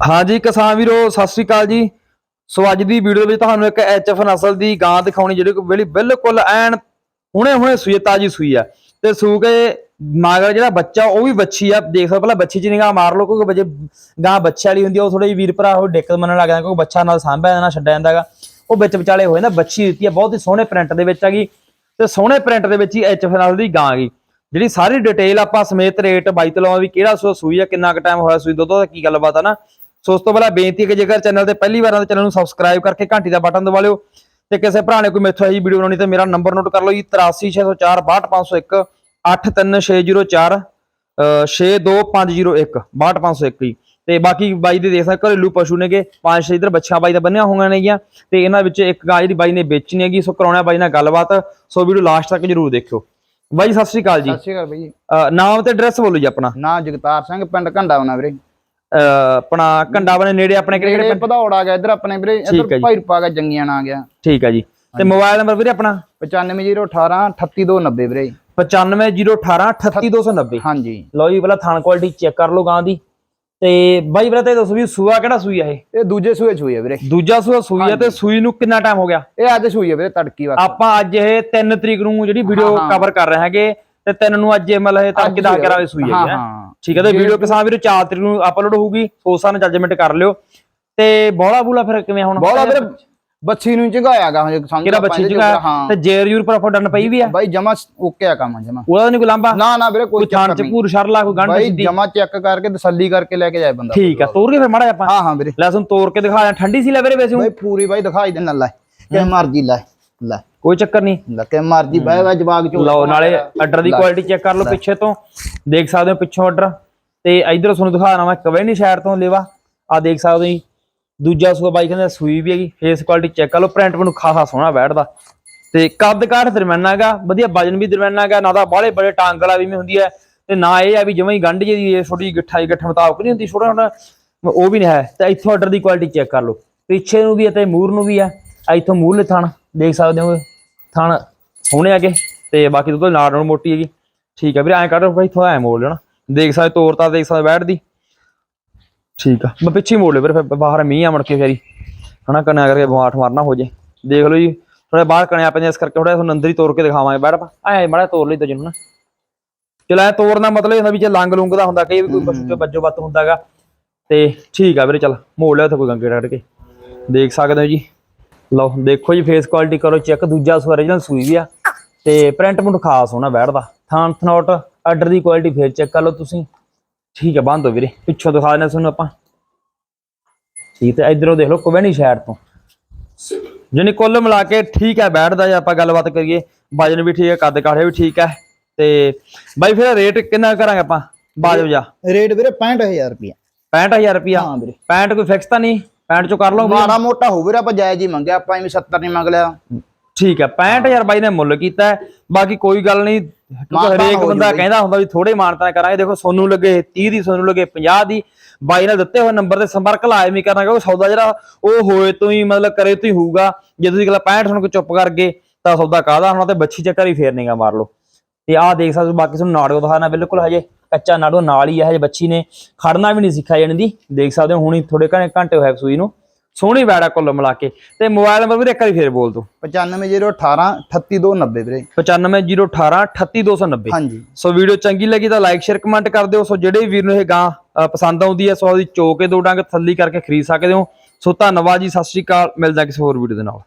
ਹਾਂਜੀ ਕਿਸਾਨ ਵੀਰੋ, ਸਤਿ ਸ੍ਰੀ ਅਕਾਲ ਜੀ। ਸੋ ਅੱਜ ਦੀ ਵੀਡੀਓ ਵਿੱਚ ਤੁਹਾਨੂੰ ਇੱਕ ਐਚਐਫ ਨਸਲ ਦੀ ਗਾਂ ਦਿਖਾਉਣੀ, ਜਿਹੜੀ ਕਿ ਬਿਲਕੁਲ ਐਨ ਹੁਣੇ ਹੁਣੇ ਸੂਈ ਤਾਜੀ ਸੂਈ ਆ ਤੇ ਸੂ ਕੇ ਮਾਗਰ ਜਿਹੜਾ ਬੱਚਾ, ਉਹ ਵੀ ਬੱਚੀ ਆ। ਦੇਖ ਸਕਦੇ ਪਹਿਲਾਂ ਬੱਚੀ ਚ ਨਿਗਾਹ ਮਾਰ ਲਓ, ਕਿਉਂਕਿ ਬੱਚੇ, ਗਾਂ ਬੱਚੇ ਵਾਲੀ ਹੁੰਦੀ ਆ, ਉਹ ਥੋੜੀ ਜਿਹੀ ਵੀਰ ਭਰਾ, ਉਹ ਦਿੱਕਤ ਮੰਨਣ ਲੱਗ ਜਾਂਦਾ, ਕਿਉਂਕਿ ਬੱਚਾ ਨਾਲ ਸਾਂਭਿਆ ਜਾਂਦਾ, ਨਾ ਛੱਡਿਆ ਜਾਂਦਾਗਾ ਉਹ ਵਿੱਚ ਵਿਚਾਲੇ ਹੋਏ ਨਾ ਬੱਚੀ ਦਿੱਤੀ ਆ, ਬਹੁਤ ਹੀ ਸੋਹਣੇ ਪ੍ਰਿੰਟ ਦੇ ਵਿੱਚ ਆ ਗਈ ਤੇ ਸੋਹਣੇ ਪ੍ਰਿੰਟ ਦੇ ਵਿੱਚ ਹੀ ਐਚਐਫ ਨਸਲ ਦੀ ਗਾਂ ਆ ਗਈ ਜਿਹੜੀ ਸਾਰੀ ਡਿਟੇਲ ਆਪਾਂ ਸਮੇਤ ਰੇਟ ਬਾਈ ਤੋਂ ਲਵਾਂ ਵੀ ਕਿਹੜਾ ਸੂਈ ਆ, ਕਿੰਨਾ ਕੁ ਟਾਈਮ ਹੋਇਆ ਸੂਈ, ਦੁੱਧ ਦਾ ਕੀ ਗੱਲਬਾਤ ਆ ਨਾ। ਸੋ ਉਸ ਤੋਂ ਪਹਿਲਾਂ ਬੇਨਤੀ ਹੈ ਕਿ ਜੇਕਰ ਚੈਨਲ ਤੇ ਪਹਿਲੀ ਵਾਰ ਆਉਂਦੇ ਚੈਨਲ ਨੂੰ ਸਬਸਕ੍ਰਾਈਬ ਕਰਕੇ ਘੰਟੀ ਦਾ ਬਟਨ ਦਬਾ ਲਿਓ ਤੇ ਕਿਸੇ ਭਰਾ ਨੇ ਕੋਈ ਮੈਥੋਂ ਇਹੀ ਵੀਡੀਓ ਬਣਾਉਣੀ ਤੇ ਮੇਰਾ ਨੰਬਰ ਨੋਟ ਕਰ ਲਓ ਜੀ 83604 62501 83604 62501 62501 ਜੀ। ਤੇ ਬਾਕੀ ਬਾਈ ਦੇ ਦੇਖ ਸਕਦੇ ਘਰੇਲੂ ਪਸ਼ੂ ਨੇਗੇ ਪੰਜ ਛੇ ਇਧਰ ਬੱਚਾ ਬਾਈ ਦਾ ਬੰਨਿਆ ਹੋਈਆਂ ਨੇਗੀਆਂ ਤੇ ਇਹਨਾਂ ਵਿੱਚ ਇੱਕ ਗਾਂ ਜਿਹੜੀ ਬਾਈ ਨੇ ਵੇਚਣੀ ਹੈਗੀ ਸੋ ਕਰਾਉਣਾ ਬਾਈ ਨਾਲ ਗੱਲਬਾਤ ਸੋ ਵੀਡੀਓ ਲਾਸਟ ਤੱਕ ਜਰੂਰ ਦੇਖਿਓ। ਬਾਈ ਸਤਿ ਸ੍ਰੀ ਅਕਾਲ ਜੀ। ਸਤਿ ਸ਼੍ਰੀ ਅਕਾਲ ਬਈ ਨਾਮ ਤੇ ਐਡਰੈਸ ਬੋਲੋ ਜੀ ਆਪਣਾ। ਨਾ ਜਗਤਾਰ ਸਿੰਘ ਪਿੰਡ ਘੰਡਾ ਆਉਣਾ ਵੀਰੇ। ਆਪਣਾ ਕੰਡਾ ਬਣੇ ਨੇੜੇ ਆਪਣੇ ਕਿਹੜੇ ਕਿਹੜੇ? ਭਦੌੜ ਆ ਗਿਆ ਇੱਧਰ ਆਪਣੇ ਵੀਰੇ ਇੱਧਰ। ਭਾਈਰਪਾ ਗਿਆ ਜੰਗੀਆਂ ਆ ਗਿਆ। ਠੀਕ ਹੈ ਜੀ। ਤੇ ਮੋਬਾਈਲ ਨੰਬਰ ਵੀਰੇ ਆਪਣਾ? 95018 38290 ਵੀਰੇ। 95018 38290 ਹਾਂਜੀ। ਲਓ ਜੀ ਪਹਿਲਾਂ ਥਣ ਕੁਆਲਿਟੀ ਚੈੱਕ ਕਰ ਲਓ ਗਾਂ ਦੀ। ਤੇ ਬਾਈ ਵੀਰੇ ਤੇ ਦੱਸੋ ਵੀ ਸੂਆ ਕਿਹੜਾ ਸੂਈ ਆ ਇਹ? ਇਹ ਦੂਜੇ ਸੂਏ ਸੂਈ ਹੈ ਵੀਰੇ। ਦੂਜਾ ਸੂਆ ਸੂਈ ਆ ਤੇ ਸੂਈ ਨੂੰ ਕਿੰਨਾ ਟਾਈਮ ਹੋ ਗਿਆ? ਇਹ ਅੱਜ ਸੂਈ ਹੈ ਵੀਰੇ ਤੜਕੀ ਵਾਸਤੇ। ਆਪਾਂ ਅੱਜ ਇਹ 3 ਤਰੀਕ ਨੂੰ ਜਿਹੜੀ ਵੀਡੀਓ। ਕਵਰ ਕਰ ਰਹੇ ਹੈਗੇ ਤੇ 3 ਨੂੰ ਅੱਜ ਇਹ ਮਤਲਬ ਇਹ ਤੜਕੇ ਦਾ ਕਰਾ ਸੂਈ ਹਾਂ ਹੈ? ਹਾਂ। ਠੀਕ ਹੈ ਤੇ ਵੀਡੀਓ ਕਿਸਾਨ ਵੀਰੋ 4 ਤਰੀਕ ਨੂੰ ਅਪਲੋਡ ਹੋਊਗੀ ਸੋਸਾਂ ਨਾਲ ਜੱਜਮੈਂਟ ਕਰ ਲਿਓ। ਤੇ ਬੋਲਾ ਬੂਲਾ ਫਿਰ ਕਿਵੇਂ ਹੁਣ ਬੋਲਾ ਵੀਰੇ ਬੱਚੀ ਨੂੰ ਝਗਾਇਆਗਾ ਹਜੇ ਸਮਝ ਕਿਹੜਾ ਬੱਚੀ ਹਾਂ। ਤੇ ਜੇਰ ਯੂਰ ਪਰ ਡਨ ਪਈ ਵੀ ਆ? ਬਾਈ ਜਮਾ ਓਕੇ ਆ ਕੰਮ ਜਮਾ। ਉਹਦਾ ਨਹੀਂ ਕੋਈ ਲਾਂਬਾ ਨਾ ਨਾ ਵੀਰੇ ਕੋਈ ਥਾਣ ਚ ਪੂਰ ਸ਼ਰਲਾ ਕੋਈ ਗੰਢ ਬਾਈ ਸਿੱਧੀ? ਜਮਾ ਚੈੱਕ ਕਰਕੇ ਤਸੱਲੀ ਕਰਕੇ ਲੈ ਕੇ ਜਾਏ ਬੰਦਾ। ਠੀਕ ਆ ਤੋਰ ਕੇ ਫਿਰ ਮਾੜਾ ਆਪਾਂ। ਹਾਂ ਹਾਂ ਵੀਰੇ। ਲੈ ਸਾਨੂੰ ਤੋੜ ਕੇ ਦਿਖਾ ਜਾਂ ਠੰਡੀ ਸੀ ਲੈ ਵੀਰੇ ਵੈਸੇ? ਬਾਈ ਪੂਰੀ ਬਾਈ ਦਿਖਾਈ ਦੇ ਨਾ ਲੈ ਕਿ ਮਰਜ਼ੀ ਲੈ ਲੈ। ਕੋਈ ਚੱਕਰ ਨਹੀਂ। ਲੈ ਕਿ ਮਰਜ਼ੀ ਬਹਿ ਬਹਿ ਜਵਾਗ ਚੋ ਲਓ ਨਾਲੇ ਆਰਡਰ ਦੀ ਕੁਆਲਿਟੀ ਚੈੱਕ ਕਰ ਲਓ ਪਿੱਛੇ ਤੋਂ। ਦੇਖ ਸਕਦੇ ਹੋ ਪਿੱਛੋਂ ਆਰਡਰ ਤੇ ਇਧਰ ਤੁਹਾਨੂੰ ਦਿਖਾ ਰਹਾ ਮੈਂ ਕਵੇਨੀ ਸ਼ਹਿਰ ਤੋਂ ਲੇਵਾ। ਆ ਦੇਖ ਸਕਦੇ ਹੋ ਜੀ। ਦੂਜਾ ਸੂਆ ਬਾਈ ਕਹਿੰਦਾ ਸੂਈ ਵੀ ਹੈਗੀ। ਫੇਸ ਕੁਆਲਿਟੀ ਚੈੱਕ ਕਰ ਲਓ। ਪ੍ਰਿੰਟ ਮੈਨੂੰ ਖਾਸਾ ਸੋਹਣਾ ਬੈਠਦਾ। ਤੇ ਕੱਦ ਕਾਠ ਦਰਮਿਆਨਾ ਹੈਗਾ। ਵਧੀਆ ਵਜਨ ਵੀ ਦਰਮਿਆਨਾ ਹੈਗਾ। ਨਾ ਤਾਂ ਬਾਹਲੇ ਬੜੇ ਟਾਂਗ ਵਾਲਾ ਵੀ ਨਹੀਂ ਹੁੰਦੀ ਹੈ। ਤੇ ਨਾ ਇਹ ਆ ਵੀ ਜਿਵੇਂ ਹੀ ਗੰਢ ਜਿਹੀ ਇਹ ਛੋਟੀ ਗਿੱਠਾ ਗਿੱਠ ਮੁਤਾਬਕ ਨਹੀਂ ਹੁੰਦੀ। ਛੋਟਾ ਛੋਟਾ ਉਹ ਵੀ ਨਹੀਂ ਹੈ। ਤੇ ਇੱਥੋਂ ਆਰਡਰ ਦੀ ਕੁਆਲਿਟੀ ਚੈੱਕ ਕਰ ਲਓ। ਪਿੱਛੇ ਨੂੰ ਵੀ ਹੈ ਤੇ ਮੂਰ ਨੂੰ ਵੀ ਹੈ। ਇੱਥੋਂ ਮੂਰਲੇ ਥਣ ਦੇਖ ਸਕਦੇ ਹੋ। ਥਣ ਸੋਹਣੇ ਹੈਗੇ ਤੇ ਬਾਕੀ ਦੁੱਧ ਨਾੜ ਨਾਲ ਮੋਟੀ ਹੈਗੀ। ਠੀਕ ਹੈ ਵੀਰੇ ਐਂ ਕੱਢ ਭਾਈ ਥੋੜਾ ਐ ਮੋੜ ਲੈਣਾ। ਦੇਖ ਸਕਦੇ ਤੋਰ ਤਾਂ ਦੇਖ ਸਕਦੇ ਬੈਠ ਦੀ। ਠੀਕ ਆ ਮੈਂ ਪਿੱਛੇ ਮੋੜ ਲਿਆ ਵੀਰੇ ਫਿਰ ਬਾਹਰ ਮੀਂਹ ਆ ਮੁੜ ਕੇ ਫੇਰੀ। ਹਨਾ ਕਨਿਆ ਕਰਕੇ ਬਿਮਾਰ ਮਾਰਨਾ ਹੋ ਜੇ। ਦੇਖ ਲਓ ਜੀ ਥੋੜਾ ਬਾਹਰ ਕਣਿਆ ਪੈਂਦੇ ਇਸ ਕਰਕੇ ਥੋੜਾ ਤੁਹਾਨੂੰ ਅੰਦਰ ਹੀ ਤੋੜ ਕੇ ਦਿਖਾਵਾਂਗੇ। ਬੈਠ ਪਾ ਐ ਮਾੜਾ ਤੋੜ ਲਈ ਤਾਂ ਜਿਹਨੂੰ ਨਾ। ਚਲ ਐ ਤੋੜਨਾ ਮਤਲਬ ਇਹ ਹੁੰਦਾ ਵੀ ਜੇ ਲੰਗ ਲੁੰਗ ਦਾ ਹੁੰਦਾ ਕਈ ਵੀ ਕੋਈ ਪਸ਼ੂ ਤੇ ਬੱਜੋ ਬੱਤ ਹੁੰਦਾਗਾ। ਤੇ ਠੀਕ ਆ ਵੀਰੇ ਚਲ ਮੋੜ ਲਿਆ ਉੱਥੇ ਕੋਈ ਗੰਗੇ ਕੱਢ ਕੇ। ਦੇਖ ਸਕਦੇ ਹੋ ਜੀ। ਲਓ ਦੇਖੋ ਜੀ ਫੇਸ ਕੁਆਲਿਟੀ ਕਰੋ ਚੈੱਕ ਦੂਜਾ ਸੂ origignal ਸੂਈ ਵੀ ਆ। ਤੇ ਪ੍ਰਿੰਟ ਪੁੰਟ ਖਾਸ ਹੋਣਾ ਬੈਠਦਾ ਥਾਂ ਥਨੋਟ ਆਰਡਰ ਦੀ ਕੁਆਲਿਟੀ ਫੇਰ ਚੈੱਕ ਕਰ ਲਓ ਤੁਸੀਂ। ਠੀਕ ਹੈ ਬੰਦ ਹੋ ਵੀਰੇ। ਪਿੱਛੋਂ ਦਿਖਾ ਦਿੰਦੇ ਤੁਹਾਨੂੰ ਆਪਾਂ। ਠੀਕ ਤੇ ਇਧਰੋਂ ਦੇਖ ਲਓ ਕੋਵੈਣੀ ਸ਼ਹਿਰ ਤੋਂ। ਜਾਣੀ ਕੁੱਲ ਮਿਲਾ ਕੇ ਠੀਕ ਹੈ ਬੈਠਦਾ ਜੇ ਆਪਾਂ ਗੱਲਬਾਤ ਕਰੀਏ। ਵਜਨ ਵੀ ਠੀਕ ਹੈ ਕੱਦ ਕਾਠੇ ਵੀ ਠੀਕ ਹੈ ਤੇ ਬਾਈ ਫਿਰ ਰੇਟ ਕਿੰਨਾ ਕਰਾਂਗੇ ਆਪਾਂ? ਬਾਜੋ ਜਾ। ਰੇਟ ਵੀਰੇ 65000 ਰੁਪਏ 65000 ਰੁਪਿਆ ਹਾਂ ਵੀਰੇ। 65 ਕੋਈ ਫਿਕਸ ਤਾਂ ਨਹੀਂ? 65 ਚੋਂ ਕਰ ਲਓ ਮਾੜਾ ਮੋਟਾ ਹੋ ਵੀਰੇ ਆਪਾਂ ਜਾਇਜ਼ ਹੀ ਮੰਗਿਆ ਆਪਾਂ ਐਵੇਂ 70 ਨਹੀਂ ਮੰਗ ਲਿਆ ਠੀਕ ਹੈ 65000 ਬਾਈ ਨੇ ਮੁੱਲ ਕੀਤਾ। ਬਾਕੀ ਕੋਈ ਗੱਲ ਨਹੀਂ ਹਰੇਕ ਬੰਦਾ। ਕਹਿੰਦਾ ਹੁੰਦਾ ਵੀ ਥੋੜੇ ਮਾਨਤਾ ਕਰਾਂਗੇ। ਦੇਖੋ ਸੋਨੂੰ ਲੱਗੇ 30 ਦੀ ਸੋਨੂੰ ਲੱਗੇ 50 ਦੀ। ਬਾਈ ਨਾਲ ਦਿੱਤੇ ਹੋਏ ਨੰਬਰ ਤੇ ਸੰਪਰਕ ਲਾਜ਼ਮੀ ਕਰਨਾ ਕਿਉਂਕਿ ਸੌਦਾ ਜਿਹੜਾ ਉਹ ਹੋਏ ਤੋਂ ਹੀ ਮਤਲਬ ਕਰੇ ਤੋਂ ਹੀ ਹੋਊਗਾ। ਜੇ ਤੁਸੀਂ ਅਗਲਾ 65 ਸੁਣ ਕੇ ਚੁੱਪ ਕਰ ਗਏ ਤਾਂ ਸੌਦਾ ਕਾਹਦਾ ਹੋਣਾ ਤੇ ਬੱਚੀ ਚੱਕਰ ਹੀ ਫੇਰ ਨਹੀਂਗਾ ਮਾਰ ਲਓ। ਤੇ ਆਹ ਦੇਖ ਸਕਦੇ ਹੋ ਬਾਕੀ ਤੁਹਾਨੂੰ ਨਾੜੋ ਦਿਖਾਣਾ ਬਿਲਕੁਲ ਹਜੇ ਕੱਚਾ ਨਾੜੋ ਨਾਲ ਹੀ ਹੈ ਹਜੇ ਬੱਚੀ ਨੇ ਖੜਨਾ ਵੀ ਨਹੀਂ ਸਿੱਖਿਆ ਜਾਣੀ ਦੀ। ਦੇਖ ਸਕਦੇ ਹੋ ਹੁਣੀ ਥੋੜੇ ਘੰਟੇ ਘੰਟੇ ਹੋਏ ਸੂਈ ਨੂੰ। ਸੋਹਣੀ ਬੈੜਾ ਕੁੱਲ ਮਿਲਾ ਕੇ। ਤੇ ਮੋਬਾਈਲ ਨੰਬਰ ਵੀ ਇੱਕ ਵਾਰੀ ਫੇਰ ਬੋਲ ਦੋ 95018 38090 ਵੀਰੇ 95018 38290 ਹਾਂਜੀ। ਸੋ ਵੀਡੀਓ ਚੰਗੀ ਲੱਗੀ ਤਾਂ ਲਾਈਕ ਸ਼ੇਅਰ ਕਮੈਂਟ ਕਰ ਦਿਓ। ਸੋ ਜਿਹੜੇ ਵੀਰ ਨੂੰ ਇਹ ਗਾਂ ਪਸੰਦ ਆਉਂਦੀ ਹੈ ਸੋ ਉਹਦੀ ਚੋ ਕੇ ਦੋ ਡੰਗ ਥੱਲੀ ਕਰਕੇ ਖਰੀਦ ਸਕਦੇ ਹੋ। ਸੋ ਧੰਨਵਾਦ ਜੀ ਸਤਿ ਸ਼੍ਰੀ ਅਕਾਲ। ਮਿਲਦਾ ਕਿਸੇ ਹੋਰ ਵੀਡੀਓ ਦੇ ਨਾਲ।